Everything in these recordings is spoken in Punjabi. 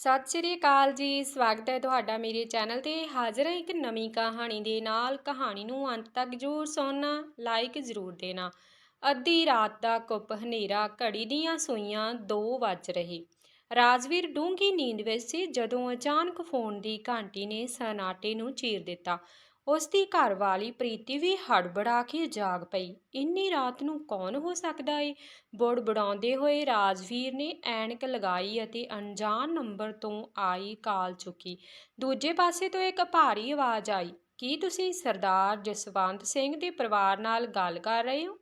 ਸਤਿ ਸ਼੍ਰੀ ਅਕਾਲ ਜੀ, ਸਵਾਗਤ ਹੈ ਤੁਹਾਡਾ ਮੇਰੇ ਚੈਨਲ ਤੇ। ਹਾਜ਼ਰ ਹਾਂ ਇੱਕ ਨਵੀਂ ਕਹਾਣੀ ਦੇ ਨਾਲ। ਕਹਾਣੀ ਨੂੰ ਅੰਤ ਤੱਕ ਜ਼ਰੂਰ ਸੁਣਨਾ, ਲਾਈਕ ਜ਼ਰੂਰ ਦੇਣਾ। ਅੱਧੀ ਰਾਤ ਦਾ ਕੁੱਪ ਹਨੇਰਾ, ਘੜੀ ਦੀਆਂ ਸੂਈਆਂ 2 ਵੱਜ ਰਹੇ। ਰਾਜਵੀਰ ਡੂੰਘੀ ਨੀਂਦ ਵਿੱਚ ਸੀ, ਜਦੋਂ ਅਚਾਨਕ ਫੋਨ ਦੀ ਘੰਟੀ ਨੇ ਸਨਾਟੇ ਨੂੰ ਚੀਰ ਦਿੱਤਾ। ਉਸ ਦੀ ਘਰਵਾਲੀ ਪ੍ਰੀਤੀ ਵੀ ਹੜਬੜਾ ਕੇ ਜਾਗ ਪਈ। ਇੰਨੀ ਰਾਤ ਨੂੰ ਕੌਣ ਹੋ ਸਕਦਾ ਏ? ਬੁੜਬੁੜਾਉਂਦੇ ਹੋਏ ਰਾਜਵੀਰ ਨੇ ਐਨਕ ਲਗਾਈ ਅਤੇ ਅਣਜਾਣ ਨੰਬਰ ਤੋਂ ਆਈ ਕਾਲ ਚੁੱਕੀ। ਦੂਜੇ ਪਾਸੇ ਤੋਂ ਇੱਕ ਭਾਰੀ ਆਵਾਜ਼ ਆਈ, ਕੀ ਤੁਸੀਂ ਸਰਦਾਰ ਜਸਵੰਤ ਸਿੰਘ ਦੇ ਪਰਿਵਾਰ ਨਾਲ ਗੱਲ ਕਰ ਰਹੇ ਹੋ?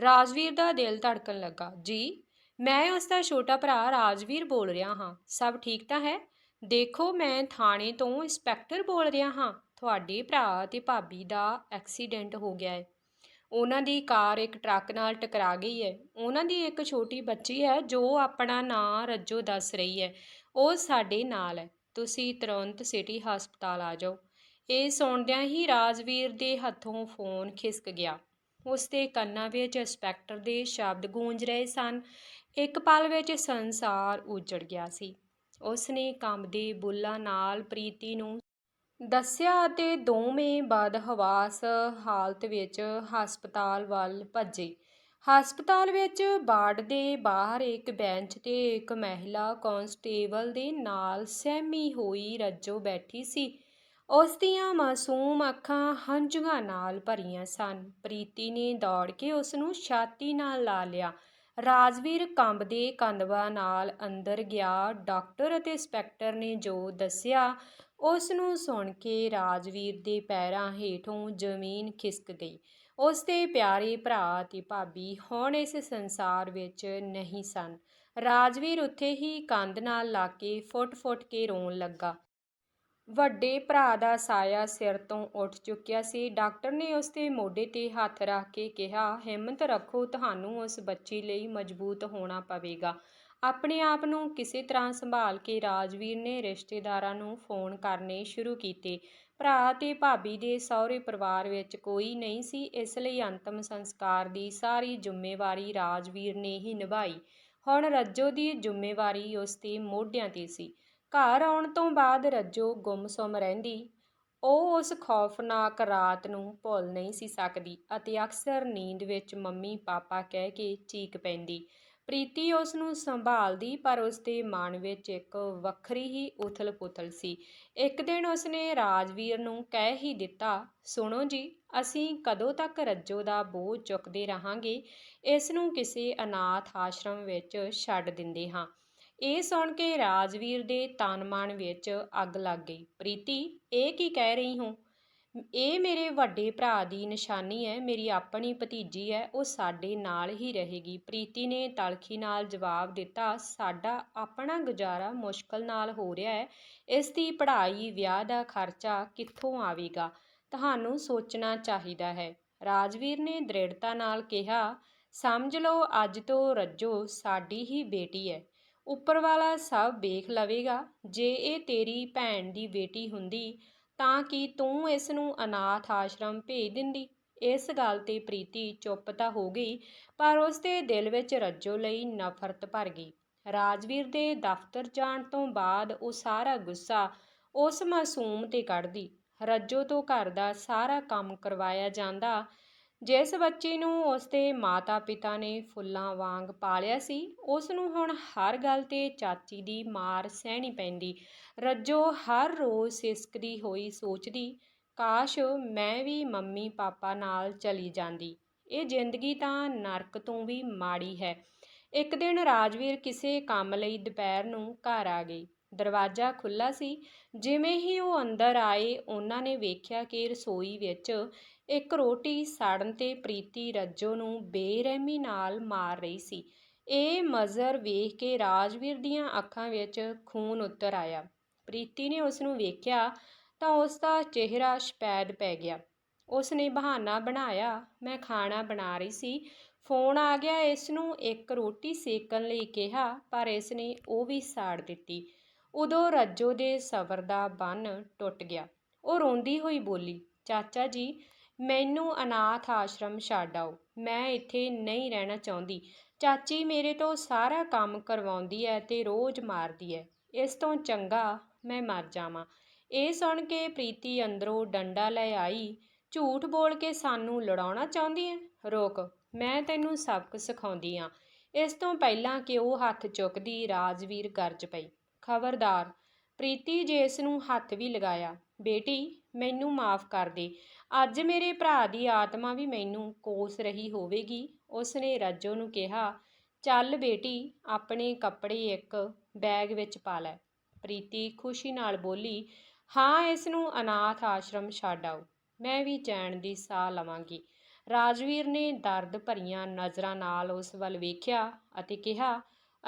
ਰਾਜਵੀਰ ਦਾ ਦਿਲ ਧੜਕਣ ਲੱਗਾ। ਜੀ, ਮੈਂ ਉਸ ਦਾ ਛੋਟਾ ਭਰਾ ਰਾਜਵੀਰ ਬੋਲ ਰਿਹਾ ਹਾਂ। ਸਭ ਠੀਕ ਤਾਂ ਹੈ? ਦੇਖੋ, ਮੈਂ ਥਾਣੇ ਤੋਂ ਇੰਸਪੈਕਟਰ ਬੋਲ ਰਿਹਾ ਹਾਂ। ਤੁਹਾਡੇ ਭਰਾ ਅਤੇ ਭਾਬੀ ਦਾ ਐਕਸੀਡੈਂਟ ਹੋ ਗਿਆ ਹੈ। ਉਹਨਾਂ ਦੀ ਕਾਰ ਇੱਕ ਟਰੱਕ ਨਾਲ ਟਕਰਾ ਗਈ ਹੈ। ਉਹਨਾਂ ਦੀ ਇੱਕ ਛੋਟੀ ਬੱਚੀ ਹੈ ਜੋ ਆਪਣਾ ਨਾਂ ਰੱਜੋ ਦੱਸ ਰਹੀ ਹੈ। ਉਹ ਸਾਡੇ ਨਾਲ ਹੈ। ਤੁਸੀਂ ਤੁਰੰਤ ਸਿਟੀ ਹਸਪਤਾਲ ਆ ਜਾਓ। ਇਹ ਸੁਣਦਿਆਂ ਹੀ ਰਾਜਵੀਰ ਦੇ ਹੱਥੋਂ ਫੋਨ ਖਿਸਕ ਗਿਆ। ਉਸ ਦੇ ਕੰਨਾਂ ਵਿੱਚ ਇੰਸਪੈਕਟਰ ਦੇ ਸ਼ਬਦ ਗੂੰਜ ਰਹੇ ਸਨ। ਇੱਕ ਪਲ ਵਿੱਚ ਸੰਸਾਰ ਉਜੜ ਗਿਆ ਸੀ। ਉਸ ਨੇ ਕੰਮ ਦੇ ਬੁੱਲਾਂ ਨਾਲ ਪ੍ਰੀਤੀ ਨੂੰ ਦੱਸਿਆ ਅਤੇ ਦੋਵੇਂ ਬਦਹਵਾਸ ਹਾਲਤ ਵਿੱਚ ਹਸਪਤਾਲ ਵੱਲ ਭੱਜੇ। ਹਸਪਤਾਲ ਵਿੱਚ ਬਾਰਡ ਦੇ ਬਾਹਰ ਇੱਕ ਬੈਂਚ ਤੇ ਇੱਕ ਮਹਿਲਾ ਕਾਂਸਟੇਬਲ ਦੇ ਨਾਲ ਸਹਿਮੀ ਹੋਈ ਰੱਜੋ ਬੈਠੀ ਸੀ। ਉਸ ਦੀਆਂ ਮਾਸੂਮ ਅੱਖਾਂ ਹੰਝੂਆਂ ਨਾਲ ਭਰੀਆਂ ਸਨ। ਪ੍ਰੀਤੀ ਨੇ ਦੌੜ ਕੇ ਉਸ ਨੂੰ ਛਾਤੀ ਨਾਲ ਲਾ ਲਿਆ। ਰਾਜਵੀਰ ਕੰਬਦੇ ਕੰਦਵਾ ਨਾਲ ਅੰਦਰ ਗਿਆ। ਡਾਕਟਰ ਅਤੇ ਇੰਸਪੈਕਟਰ ਨੇ ਜੋ ਦੱਸਿਆ ਉਸ ਨੂੰ ਸੁਣ ਕੇ ਰਾਜਵੀਰ ਦੇ ਪੈਰਾਂ ਹੇਠੋਂ ਜ਼ਮੀਨ ਖਿਸਕ ਗਈ। ਉਸ ਦੇ ਪਿਆਰੇ ਭਰਾ ਅਤੇ ਭਾਬੀ ਹੁਣ ਇਸ ਸੰਸਾਰ ਵਿੱਚ ਨਹੀਂ ਸਨ। ਰਾਜਵੀਰ ਉੱਥੇ ਹੀ ਕੰਧ ਨਾਲ ਲਾ ਕੇ ਫੁੱਟ-ਫੁੱਟ ਕੇ ਰੋਣ ਲੱਗਾ। ਵੱਡੇ ਭਰਾ ਦਾ ਸਾਇਆ ਸਿਰ ਤੋਂ ਉੱਠ ਚੁੱਕਿਆ ਸੀ। ਡਾਕਟਰ ਨੇ ਉਸ ਦੇ ਮੋਢੇ ਤੇ ਹੱਥ ਰੱਖ ਕੇ ਕਿਹਾ, ਹਿੰਮਤ ਰੱਖੋ, ਤੁਹਾਨੂੰ ਉਸ ਬੱਚੀ ਲਈ ਮਜ਼ਬੂਤ ਹੋਣਾ ਪਵੇਗਾ। ਆਪਣੇ ਆਪ ਨੂੰ ਕਿਸੇ ਤਰ੍ਹਾਂ ਸੰਭਾਲ ਕੇ ਰਾਜਵੀਰ ਨੇ ਰਿਸ਼ਤੇਦਾਰਾਂ ਨੂੰ ਫੋਨ ਕਰਨੇ ਸ਼ੁਰੂ ਕੀਤੇ। ਭਰਾ ਤੇ ਭਾਬੀ ਦੇ ਸਹੁਰੇ ਪਰਿਵਾਰ ਵਿੱਚ ਕੋਈ ਨਹੀਂ ਸੀ, ਇਸ ਲਈ ਅੰਤਮ ਸੰਸਕਾਰ ਦੀ ਸਾਰੀ ਜ਼ਿੰਮੇਵਾਰੀ ਰਾਜਵੀਰ ਨੇ ਹੀ ਨਿਭਾਈ। ਹੁਣ ਰੱਜੋ ਦੀ ਜ਼ਿੰਮੇਵਾਰੀ ਉਸ ਦੇ ਮੋਢਿਆਂ ਤੇ ਸੀ। ਘਰ ਆਉਣ ਤੋਂ ਬਾਅਦ ਰੱਜੋ ਗੁੰਮਸੁੰਮ ਰਹਿੰਦੀ। ਉਹ ਉਸ ਖੌਫਨਾਕ ਰਾਤ ਨੂੰ ਭੁੱਲ ਨਹੀਂ ਸੀ ਸਕਦੀ ਅਤੇ ਅਕਸਰ ਨੀਂਦ ਵਿੱਚ ਮੰਮੀ ਪਾਪਾ ਕਹਿ ਕੇ ਚੀਕ ਪੈਂਦੀ। ਪ੍ਰੀਤੀ ਉਸ ਨੂੰ ਸੰਭਾਲਦੀ, ਪਰ ਉਸ ਦੇ ਮਨ ਵਿੱਚ ਇੱਕ ਵੱਖਰੀ ਹੀ ਉਥਲ-ਪੁਥਲ ਸੀ। ਇੱਕ ਦਿਨ ਉਸ ਨੇ ਰਾਜਵੀਰ ਨੂੰ ਕਹਿ ਹੀ ਦਿੱਤਾ, ਸੁਣੋ ਜੀ, ਅਸੀਂ ਕਦੋਂ ਤੱਕ ਰੱਜੋ ਦਾ ਬੋਝ ਚੁੱਕਦੇ ਰਹਾਂਗੇ? ਇਸ ਨੂੰ ਕਿਸੇ ਅਨਾਥ ਆਸ਼ਰਮ ਵਿੱਚ ਛੱਡ ਦਿੰਦੇ ਹਾਂ। ਇਹ ਸੁਣ ਕੇ ਰਾਜਵੀਰ ਦੇ ਤਨ-ਮਨ ਵਿੱਚ ਅੱਗ ਲੱਗ ਗਈ। ਪ੍ਰੀਤੀ, ਇਹ ਕੀ ਕਹਿ ਰਹੀ ਹੋ? ਇਹ ਮੇਰੇ ਵੱਡੇ ਭਰਾ ਦੀ ਨਿਸ਼ਾਨੀ ਹੈ, ਮੇਰੀ ਆਪਣੀ ਭਤੀਜੀ ਹੈ, ਉਹ ਸਾਡੇ ਨਾਲ ਹੀ ਰਹੇਗੀ। ਪ੍ਰੀਤੀ ਨੇ ਤਲਖੀ ਨਾਲ ਜਵਾਬ ਦਿੱਤਾ, ਸਾਡਾ ਆਪਣਾ ਗੁਜ਼ਾਰਾ ਮੁਸ਼ਕਲ ਨਾਲ ਹੋ ਰਿਹਾ ਹੈ, ਇਸ ਦੀ ਪੜ੍ਹਾਈ, ਵਿਆਹ ਦਾ ਖਰਚਾ ਕਿੱਥੋਂ ਆਵੇਗਾ? ਤੁਹਾਨੂੰ ਸੋਚਣਾ ਚਾਹੀਦਾ ਹੈ। ਰਾਜਵੀਰ ਨੇ ਦ੍ਰਿੜਤਾ ਨਾਲ ਕਿਹਾ, ਸਮਝ ਲਓ, ਅੱਜ ਤੋਂ ਰੱਜੋ, ਸਾਡੀ ਹੀ ਬੇਟੀ ਹੈ। ਉੱਪਰ ਵਾਲਾ ਸਭ ਵੇਖ ਲਵੇਗਾ। ਜੇ ਇਹ ਤੇਰੀ ਭੈਣ ਦੀ ਬੇਟੀ ਹੁੰਦੀ ਤਾਂ ਕਿ ਤੂੰ ਇਸ ਨੂੰ ਅਨਾਥ ਆਸ਼ਰਮ ਭੇਜ ਦਿੰਦੀ। ਇਸ ਗੱਲ ਤੇ ਪ੍ਰੀਤੀ ਚੁੱਪ ਤਾਂ ਹੋ ਗਈ, ਪਰ ਉਸ ਦੇ ਦਿਲ ਵਿੱਚ ਰੱਜੋ ਲਈ ਨਫ਼ਰਤ ਭਰ ਗਈ। ਰਾਜਵੀਰ ਦੇ ਦਫ਼ਤਰ ਜਾਣ ਤੋਂ ਬਾਅਦ ਉਹ ਸਾਰਾ ਗੁੱਸਾ ਉਸ ਮਾਸੂਮ ਤੇ ਕੱਢਦੀ। ਰੱਜੋ ਤੋਂ ਘਰ ਦਾ ਸਾਰਾ ਕੰਮ ਕਰਵਾਇਆ ਜਾਂਦਾ ਜਿਸ ਬੱਚੀ ਨੂੰ ਉਸਦੇ ਮਾਤਾ-ਪਿਤਾ ਨੇ ਫੁੱਲਾਂ ਵਾਂਗ ਪਾਲਿਆ ਸੀ, ਉਸ ਨੂੰ ਹੁਣ ਹਰ ਗੱਲ ਤੇ ਚਾਚੀ ਦੀ ਮਾਰ ਸਹਿਣੀ ਪੈਂਦੀ। ਰੱਜੋ ਹਰ ਰੋਜ਼ ਸਿਸਕਦੀ ਹੋਈ ਸੋਚਦੀ, ਕਾਸ਼ ਮੈਂ ਵੀ ਮੰਮੀ ਪਾਪਾ ਨਾਲ ਚਲੀ ਜਾਂਦੀ। ਇਹ ਜ਼ਿੰਦਗੀ ਤਾਂ ਨਰਕ ਤੋਂ ਵੀ ਮਾੜੀ ਹੈ। ਇੱਕ ਦਿਨ ਰਾਜਵੀਰ ਕਿਸੇ ਕੰਮ ਲਈ ਦੁਪਹਿਰ ਨੂੰ ਘਰ ਆ ਗਈ। ਦਰਵਾਜ਼ਾ ਖੁੱਲਾ ਸੀ। ਜਿਵੇਂ ਹੀ ਉਹ ਅੰਦਰ ਆਏ, ਉਹਨਾਂ ਨੇ ਵੇਖਿਆ ਕਿ ਰਸੋਈ ਵਿੱਚ ਇੱਕ ਰੋਟੀ ਸਾੜਨ ਤੇ ਪ੍ਰੀਤੀ ਰੱਜੋ ਨੂੰ ਬੇਰਹਿਮੀ ਨਾਲ ਮਾਰ ਰਹੀ ਸੀ। ਇਹ ਮਜ਼ਰ ਵੇਖ ਕੇ ਰਾਜਵੀਰ ਦੀਆਂ ਅੱਖਾਂ ਵਿੱਚ ਖੂਨ ਉਤਰ ਆਇਆ। ਪ੍ਰੀਤੀ ਨੇ ਉਸ ਨੂੰ ਵੇਖਿਆ ਤਾਂ ਉਸ ਦਾ ਚਿਹਰਾ ਸਪੈਦ ਪੈ ਗਿਆ। ਉਸ ਨੇ ਬਹਾਨਾ ਬਣਾਇਆ, ਮੈਂ ਖਾਣਾ ਬਣਾ ਰਹੀ ਸੀ। ਫੋਨ ਆ ਗਿਆ ਇਸ ਨੂੰ ਇੱਕ ਰੋਟੀ ਸੇਕਣ ਲਈ ਕਿਹਾ, ਪਰ ਇਸ ਨੇ ਉਹ ਵੀ ਸਾੜ ਦਿੱਤੀ। ਉਦੋਂ ਰੱਜੋ ਦੇ ਸਬਰ ਦਾ ਬੰਨ ਟੁੱਟ ਗਿਆ। ਉਹ ਰੋਂਦੀ ਹੋਈ ਬੋਲੀ, ਚਾਚਾ ਜੀ ਮੈਨੂੰ ਅਨਾਥ ਆਸ਼ਰਮ ਛੱਡ ਆਓ, ਮੈਂ ਇੱਥੇ ਨਹੀਂ ਰਹਿਣਾ ਚਾਹੁੰਦੀ। ਚਾਚੀ ਮੇਰੇ ਤੋਂ ਸਾਰਾ ਕੰਮ ਕਰਵਾਉਂਦੀ ਹੈ ਤੇ ਰੋਜ਼ ਮਾਰਦੀ ਹੈ ਇਸ ਤੋਂ ਚੰਗਾ ਮੈਂ ਮਰ ਜਾਵਾਂ। ਇਹ ਸੁਣ ਕੇ ਪ੍ਰੀਤੀ ਅੰਦਰੋਂ ਡੰਡਾ ਲੈ ਆਈ। ਝੂਠ ਬੋਲ ਕੇ ਸਾਨੂੰ ਲੜਾਉਣਾ ਚਾਹੁੰਦੀ ਹੈ ਰੋਕ, ਮੈਂ ਤੈਨੂੰ ਸਬਕ ਸਿਖਾਉਂਦੀ ਆ। ਇਸ ਤੋਂ ਪਹਿਲਾਂ ਕਿ ਉਹ ਹੱਥ ਚੁੱਕਦੀ ਰਾਜਵੀਰ ਗਰਜ ਪਈ। ਖਬਰਦਾਰ, ਪ੍ਰੀਤੀ ਜੇ ਇਸ ਨੂੰ ਹੱਥ ਵੀ ਲਗਾਇਆ, ਬੇਟੀ, ਮੈਨੂੰ ਮਾਫ ਕਰ ਦੇ। ਅੱਜ ਮੇਰੇ ਭਰਾ ਦੀ ਆਤਮਾ ਵੀ ਮੈਨੂੰ ਕੋਸ ਰਹੀ ਹੋਵੇਗੀ। ਉਸਨੇ ਰੱਜੋ ਨੂੰ ਕਿਹਾ, ਚੱਲ ਬੇਟੀ, ਆਪਣੇ ਕੱਪੜੇ ਇੱਕ ਬੈਗ ਵਿੱਚ ਪਾ ਲੈ। ਪ੍ਰੀਤੀ ਖੁਸ਼ੀ ਨਾਲ ਬੋਲੀ, ਹਾਂ, ਇਸ ਨੂੰ ਅਨਾਥ ਆਸ਼ਰਮ ਛੱਡ ਆਓ। ਮੈਂ ਵੀ ਚੈਨ ਦੀ ਸਾਹ ਲਵਾਂਗੀ। ਰਾਜਵੀਰ ਨੇ ਦਰਦ ਭਰੀਆਂ ਨਜ਼ਰਾਂ ਨਾਲ ਉਸ ਵੱਲ ਵੇਖਿਆ ਅਤੇ ਕਿਹਾ,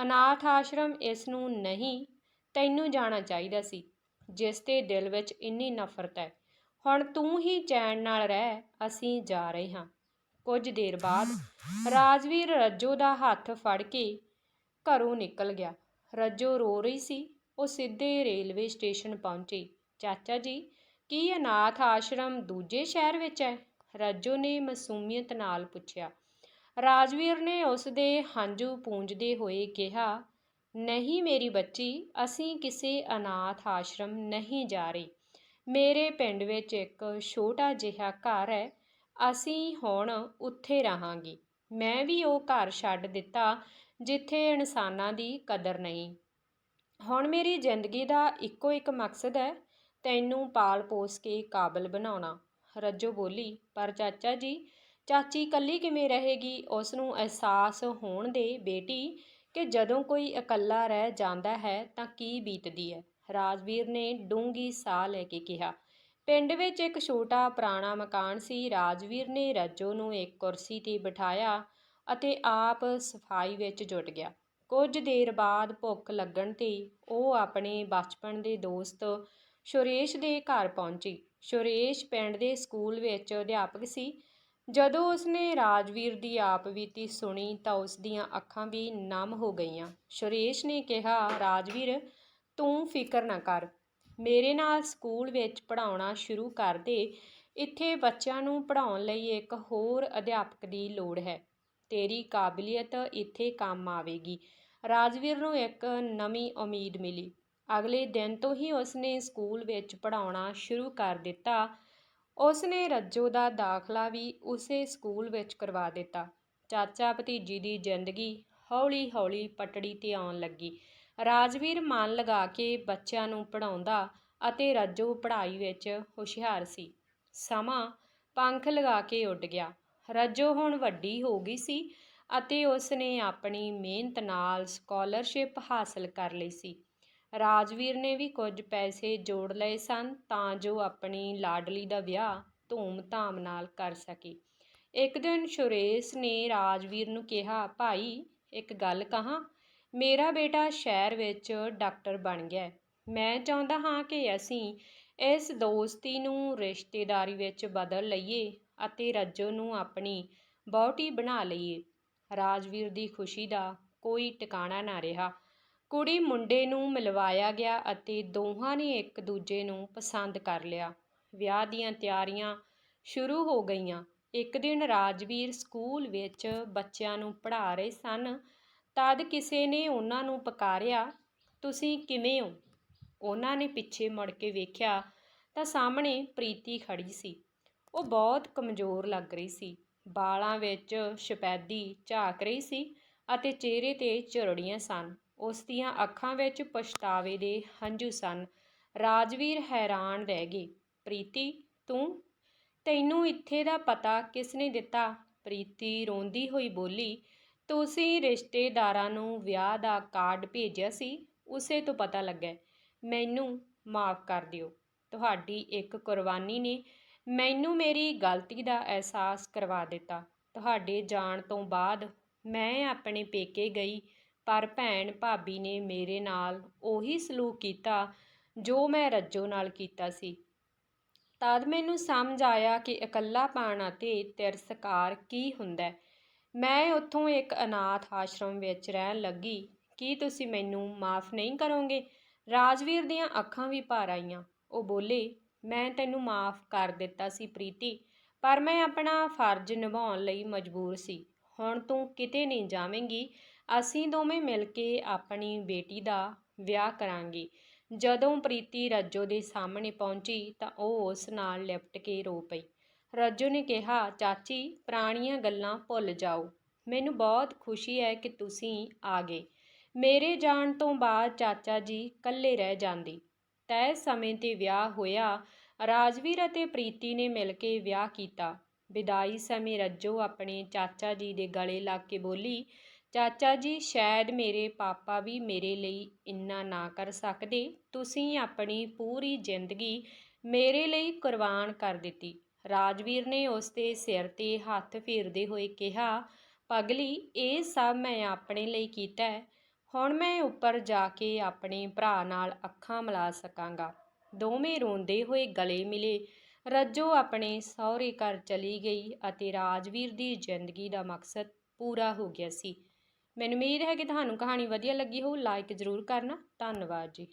ਅਨਾਥ ਆਸ਼ਰਮ ਇਸ ਨੂੰ ਨਹੀਂ, ਤੈਨੂੰ ਜਾਣਾ ਚਾਹੀਦਾ ਸੀ, ਜਿਸ ਦੇ ਦਿਲ ਵਿੱਚ ਇੰਨੀ ਨਫ਼ਰਤ ਹੈ। ਹੁਣ ਤੂੰ ਹੀ ਚੈਨ ਨਾਲ ਰਹਿ, ਅਸੀਂ ਜਾ ਰਹੇ ਹਾਂ। ਕੁਝ ਦੇਰ ਬਾਅਦ ਰਾਜਵੀਰ ਰੱਜੋ ਦਾ ਹੱਥ ਫੜ ਕੇ ਘਰੋਂ ਨਿਕਲ ਗਿਆ। ਰੱਜੋ ਰੋ ਰਹੀ ਸੀ। ਉਹ ਸਿੱਧੇ ਰੇਲਵੇ ਸਟੇਸ਼ਨ ਪਹੁੰਚੀ। ਚਾਚਾ ਜੀ, ਕੀ ਅਨਾਥ ਆਸ਼ਰਮ ਦੂਜੇ ਸ਼ਹਿਰ ਵਿੱਚ ਹੈ? ਰੱਜੋ ਨੇ ਮਾਸੂਮੀਅਤ ਨਾਲ ਪੁੱਛਿਆ। ਰਾਜਵੀਰ ਨੇ ਉਸ ਦੇ ਹੰਝੂ ਪੂੰਝਦੇ ਹੋਏ ਕਿਹਾ, ਨਹੀਂ ਮੇਰੀ ਬੱਚੀ, ਅਸੀਂ ਕਿਸੇ ਅਨਾਥ ਆਸ਼ਰਮ ਨਹੀਂ ਜਾ ਰਹੇ। ਮੇਰੇ ਪਿੰਡ ਵਿੱਚ ਇੱਕ ਛੋਟਾ ਜਿਹਾ ਘਰ ਹੈ। ਅਸੀਂ ਹੁਣ ਉੱਥੇ ਰਹਾਂਗੇ। ਮੈਂ ਵੀ ਉਹ ਘਰ ਛੱਡ ਦਿੱਤਾ, ਜਿੱਥੇ ਇਨਸਾਨਾਂ ਦੀ ਕਦਰ ਨਹੀਂ। ਹੁਣ ਮੇਰੀ ਜ਼ਿੰਦਗੀ ਦਾ ਇੱਕੋ ਇੱਕ ਮਕਸਦ ਹੈ, ਤੈਨੂੰ ਪਾਲ ਪੋਸ ਕੇ ਕਾਬਲ ਬਣਾਉਣਾ। ਰੱਜੋ ਬੋਲੀ, ਪਰ ਚਾਚਾ ਜੀ, ਚਾਚੀ ਇਕੱਲੀ ਕਿਵੇਂ ਰਹੇਗੀ? ਉਸ ਨੂੰ ਅਹਿਸਾਸ ਹੋਣ ਦੇ ਬੇਟੀ, ਕਿ ਜਦੋਂ ਕੋਈ ਇਕੱਲਾ ਰਹਿ ਜਾਂਦਾ ਹੈ ਤਾਂ ਕੀ ਬੀਤਦੀ ਹੈ? ਰਾਜਵੀਰ ਨੇ ਡੂੰਗੀ ਸਾਹ ਲੈ ਕੇ ਕਿਹਾ। ਪਿੰਡ ਵਿੱਚ ਇੱਕ ਛੋਟਾ ਪੁਰਾਣਾ ਮਕਾਨ ਸੀ। ਰਾਜਵੀਰ ਨੇ ਰੱਜੋ ਨੂੰ ਇੱਕ ਕੁਰਸੀ ਤੇ ਬਿਠਾਇਆ ਅਤੇ ਆਪ ਸਫ਼ਾਈ ਵਿੱਚ ਜੁਟ ਗਿਆ। ਕੁਝ ਦੇਰ ਬਾਅਦ ਭੁੱਖ ਲੱਗਣ ਤੇ ਉਹ ਆਪਣੇ ਬਚਪਨ ਦੇ ਦੋਸਤ ਸੁਰੇਸ਼ ਦੇ ਘਰ ਪਹੁੰਚੀ। ਸੁਰੇਸ਼ ਪਿੰਡ ਦੇ ਸਕੂਲ ਵਿੱਚ ਅਧਿਆਪਕ ਸੀ। ਜਦੋਂ ਉਸਨੇ ਰਾਜਵੀਰ ਦੀ ਆਪ ਆਪਬੀਤੀ ਸੁਣੀ ਤਾਂ ਉਸ ਦੀਆਂ ਅੱਖਾਂ ਵੀ ਨਮ ਹੋ ਗਈਆਂ। ਸੁਰੇਸ਼ ਨੇ ਕਿਹਾ, ਰਾਜਵੀਰ ਤੂੰ ਫਿਕਰ ਨਾ ਕਰ। ਮੇਰੇ ਨਾਲ ਸਕੂਲ ਵਿੱਚ ਪੜ੍ਹਾਉਣਾ ਸ਼ੁਰੂ ਕਰ ਦੇ। ਇੱਥੇ ਬੱਚਿਆਂ ਨੂੰ ਪੜ੍ਹਾਉਣ ਲਈ ਇੱਕ ਹੋਰ ਅਧਿਆਪਕ ਦੀ ਲੋੜ ਹੈ। ਤੇਰੀ ਕਾਬਲੀਅਤ ਇੱਥੇ ਕੰਮ ਆਵੇਗੀ। ਰਾਜਵੀਰ ਨੂੰ ਇੱਕ ਨਵੀਂ ਉਮੀਦ ਮਿਲੀ। ਅਗਲੇ ਦਿਨ ਤੋਂ ਹੀ ਉਸਨੇ ਸਕੂਲ ਵਿੱਚ ਪੜ੍ਹਾਉਣਾ ਸ਼ੁਰੂ ਕਰ ਦਿੱਤਾ। ਉਸਨੇ ਰੱਜੋ ਦਾ ਦਾਖਲਾ ਵੀ ਉਸੇ ਸਕੂਲ ਵਿੱਚ ਕਰਵਾ ਦਿੱਤਾ। ਚਾਚਾ ਭਤੀਜੀ ਦੀ ਜ਼ਿੰਦਗੀ ਹੌਲੀ-ਹੌਲੀ ਪਟੜੀ ਤੇ ਆਉਣ ਲੱਗੀ। ਰਾਜਵੀਰ ਮਨ ਲਗਾ ਕੇ ਬੱਚਿਆਂ ਨੂੰ ਪੜ੍ਹਾਉਂਦਾ ਅਤੇ ਰੱਜੋ ਪੜ੍ਹਾਈ ਵਿੱਚ ਹੁਸ਼ਿਆਰ ਸੀ। ਸਮਾਂ ਪੰਖ ਲਗਾ ਕੇ ਉੱਡ ਗਿਆ। ਰੱਜੋ ਹੁਣ ਵੱਡੀ ਹੋ ਗਈ ਸੀ ਅਤੇ ਉਸ ਨੇ ਆਪਣੀ ਮਿਹਨਤ ਨਾਲ ਸਕਾਲਰਸ਼ਿਪ ਹਾਸਲ ਕਰ ਲਈ ਸੀ। ਰਾਜਵੀਰ ਨੇ ਵੀ ਕੁਝ ਪੈਸੇ ਜੋੜ ਲਏ ਸਨ ਤਾਂ ਜੋ ਆਪਣੀ ਲਾਡਲੀ ਦਾ ਵਿਆਹ ਧੂਮ-ਧਾਮ ਨਾਲ ਕਰ ਸਕੇ। ਇੱਕ ਦਿਨ ਸੁਰੇਸ਼ ਨੇ ਰਾਜਵੀਰ ਨੂੰ ਕਿਹਾ, ਭਾਈ, ਇੱਕ ਗੱਲ ਕਹਾਂ ਮੇਰਾ ਬੇਟਾ ਸ਼ਹਿਰ ਵਿੱਚ ਡਾਕਟਰ ਬਣ ਗਿਆ ਮੈਂ ਚਾਹੁੰਦਾ ਹਾਂ ਕਿ ਅਸੀਂ ਇਸ ਦੋਸਤੀ ਨੂੰ ਰਿਸ਼ਤੇਦਾਰੀ ਵਿੱਚ ਬਦਲ ਲਈਏ ਅਤੇ ਰੱਜੋ ਨੂੰ ਆਪਣੀ ਬਹੁਤੀ ਬਣਾ ਲਈਏ। ਰਾਜਵੀਰ ਦੀ ਖੁਸ਼ੀ ਦਾ ਕੋਈ ਟਿਕਾਣਾ ਨਾ ਰਿਹਾ। ਕੁੜੀ ਮੁੰਡੇ ਨੂੰ ਮਿਲਵਾਇਆ ਗਿਆ ਅਤੇ ਦੋਹਾਂ ਨੇ ਇੱਕ ਦੂਜੇ ਨੂੰ ਪਸੰਦ ਕਰ ਲਿਆ। ਵਿਆਹ ਦੀਆਂ ਤਿਆਰੀਆਂ ਸ਼ੁਰੂ ਹੋ ਗਈਆਂ। ਇੱਕ ਦਿਨ ਰਾਜਵੀਰ ਸਕੂਲ ਵਿੱਚ ਬੱਚਿਆਂ ਨੂੰ ਪੜ੍ਹਾ ਰਹੇ ਸਨ ਤਦ ਕਿਸੇ ਨੇ ਉਹਨਾਂ ਨੂੰ ਪੁਕਾਰਿਆ, ਤੁਸੀਂ ਕਿਵੇਂ ਹੋ? ਉਹਨਾਂ ਨੇ ਪਿੱਛੇ ਮੁੜ ਕੇ ਵੇਖਿਆ ਤਾਂ ਸਾਹਮਣੇ ਪ੍ਰੀਤੀ ਖੜੀ ਸੀ। ਉਹ ਬਹੁਤ ਕਮਜ਼ੋਰ ਲੱਗ ਰਹੀ ਸੀ। ਬਾਲਾਂ ਵਿੱਚ ਸ਼ਪੈਦੀ ਝਾਕ ਰਹੀ ਸੀ ਅਤੇ ਚਿਹਰੇ ਤੇ ਝੁਰੜੀਆਂ ਸਨ। ਉਸ ਦੀਆਂ ਅੱਖਾਂ ਵਿੱਚ ਪਛਤਾਵੇ ਦੇ ਹੰਝੂ ਸਨ। ਰਾਜਵੀਰ ਹੈਰਾਨ ਰਹਿ ਗਏ ਪ੍ਰੀਤੀ, ਤੂੰ? ਤੈਨੂੰ ਇੱਥੇ ਦਾ ਪਤਾ ਕਿਸ ਨੇ ਦਿੱਤਾ? ਪ੍ਰੀਤੀ ਰੋਂਦੀ ਹੋਈ ਬੋਲੀ ਤੁਸੀਂ ਰਿਸ਼ਤੇਦਾਰਾਂ ਨੂੰ ਵਿਆਹ ਦਾ ਕਾਰਡ ਭੇਜਿਆ ਸੀ, ਉਸੇ ਤੋਂ ਪਤਾ ਲੱਗਾ ਮੈਨੂੰ ਮਾਫ ਕਰ ਦਿਓ। ਤੁਹਾਡੀ ਇੱਕ ਕੁਰਬਾਨੀ ਨੇ ਮੈਨੂੰ ਮੇਰੀ ਗਲਤੀ ਦਾ ਅਹਿਸਾਸ ਕਰਵਾ ਦਿੱਤਾ। ਤੁਹਾਡੇ ਜਾਣ ਤੋਂ ਬਾਅਦ ਮੈਂ ਆਪਣੇ ਪੇਕੇ ਗਈ, ਪਰ ਭੈਣ ਭਾਬੀ ਨੇ ਮੇਰੇ ਨਾਲ ਉਹੀ ਸਲੂਕ ਕੀਤਾ ਜੋ ਮੈਂ ਰੱਜੋ ਨਾਲ ਕੀਤਾ ਸੀ। ਤਦ ਮੈਨੂੰ ਸਮਝ ਆਇਆ ਕਿ ਇਕੱਲਾਪਣ ਅਤੇ ਤਿਰਸਕਾਰ ਕੀ ਹੁੰਦਾ ਹੈ। ਮੈਂ ਉੱਥੋਂ ਇੱਕ ਅਨਾਥ ਆਸ਼ਰਮ ਵਿੱਚ ਰਹਿਣ ਲੱਗੀ। ਕੀ ਤੁਸੀਂ ਮੈਨੂੰ ਮਾਫ ਨਹੀਂ ਕਰੋਗੇ? ਰਾਜਵੀਰ ਦੀਆਂ ਅੱਖਾਂ ਵੀ ਭਰ ਆਈਆਂ। ਉਹ ਬੋਲੇ, ਮੈਂ ਤੈਨੂੰ ਮਾਫ ਕਰ ਦਿੱਤਾ ਸੀ ਪ੍ਰੀਤੀ, ਪਰ ਮੈਂ ਆਪਣਾ ਫਰਜ਼ ਨਿਭਾਉਣ ਲਈ ਮਜਬੂਰ ਸੀ। ਹੁਣ ਤੂੰ ਕਿਤੇ ਨਹੀਂ ਜਾਵੇਂਗੀ। ਅਸੀਂ ਦੋਵੇਂ ਮਿਲ ਕੇ ਆਪਣੀ ਬੇਟੀ ਦਾ ਵਿਆਹ ਕਰਾਂਗੀ। ਜਦੋਂ ਪ੍ਰੀਤੀ ਰੱਜੋ ਦੇ ਸਾਹਮਣੇ ਪਹੁੰਚੀ ਤਾਂ ਉਹ ਉਸ ਨਾਲ ਲਿਪਟ ਕੇ ਰੋ ਪਈ। ਰੱਜੋ ਨੇ ਕਿਹਾ, ਚਾਚੀ, ਪੁਰਾਣੀਆਂ ਗੱਲਾਂ ਭੁੱਲ ਜਾਓ। ਮੈਨੂੰ ਬਹੁਤ ਖੁਸ਼ੀ ਹੈ ਕਿ ਤੁਸੀਂ ਆ ਗਏ। ਮੇਰੇ ਜਾਣ ਤੋਂ ਬਾਅਦ ਚਾਚਾ ਜੀ ਇਕੱਲੇ ਰਹਿ ਜਾਂਦੇ। ਤੈਅ ਸਮੇਂ ਤੇ ਵਿਆਹ ਹੋਇਆ, ਰਾਜਵੀਰ ਅਤੇ ਪ੍ਰੀਤੀ ਨੇ ਮਿਲ ਕੇ ਵਿਆਹ ਕੀਤਾ। ਵਿਦਾਈ ਸਮੇਂ ਰੱਜੋ ਆਪਣੇ ਚਾਚਾ ਜੀ ਦੇ ਗਲੇ ਲੱਗ ਕੇ ਬੋਲੀ, ਚਾਚਾ ਜੀ, ਸ਼ਾਇਦ ਮੇਰੇ ਪਾਪਾ ਵੀ ਮੇਰੇ ਲਈ ਇੰਨਾ ਨਾ ਕਰ ਸਕਦੇ। ਤੁਸੀਂ ਆਪਣੀ ਪੂਰੀ ਜ਼ਿੰਦਗੀ ਮੇਰੇ ਲਈ ਕੁਰਬਾਨ ਕਰ ਦਿੱਤੀ। ਰਾਜਵੀਰ ਨੇ ਉਸ ਦੇ ਸਿਰ ਤੇ ਹੱਥ ਫੇਰਦੇ ਹੋਏ ਕਿਹਾ, ਪਗਲੀ, ਇਹ ਸਭ ਮੈਂ ਆਪਣੇ ਲਈ ਕੀਤਾ ਹੈ। ਹੁਣ ਮੈਂ ਉੱਪਰ ਜਾ ਕੇ ਆਪਣੇ ਭਰਾ ਨਾਲ ਅੱਖਾਂ ਮਿਲਾ ਸਕਾਂਗਾ। ਦੋਵੇਂ ਰੋਂਦੇ ਹੋਏ ਗਲੇ ਮਿਲੇ। ਰੱਜੋ ਆਪਣੇ ਸਹੁਰੇ ਘਰ ਚਲੀ ਗਈ ਅਤੇ ਰਾਜਵੀਰ ਦੀ ਜ਼ਿੰਦਗੀ ਦਾ ਮਕਸਦ ਪੂਰਾ ਹੋ ਗਿਆ ਸੀ। ਮੈਨੂੰ ਉਮੀਦ ਹੈ ਕਿ ਤੁਹਾਨੂੰ ਕਹਾਣੀ ਵਧੀਆ ਲੱਗੀ ਹੋ ਲਾਈਕ ਜ਼ਰੂਰ ਕਰਨਾ। ਧੰਨਵਾਦ ਜੀ।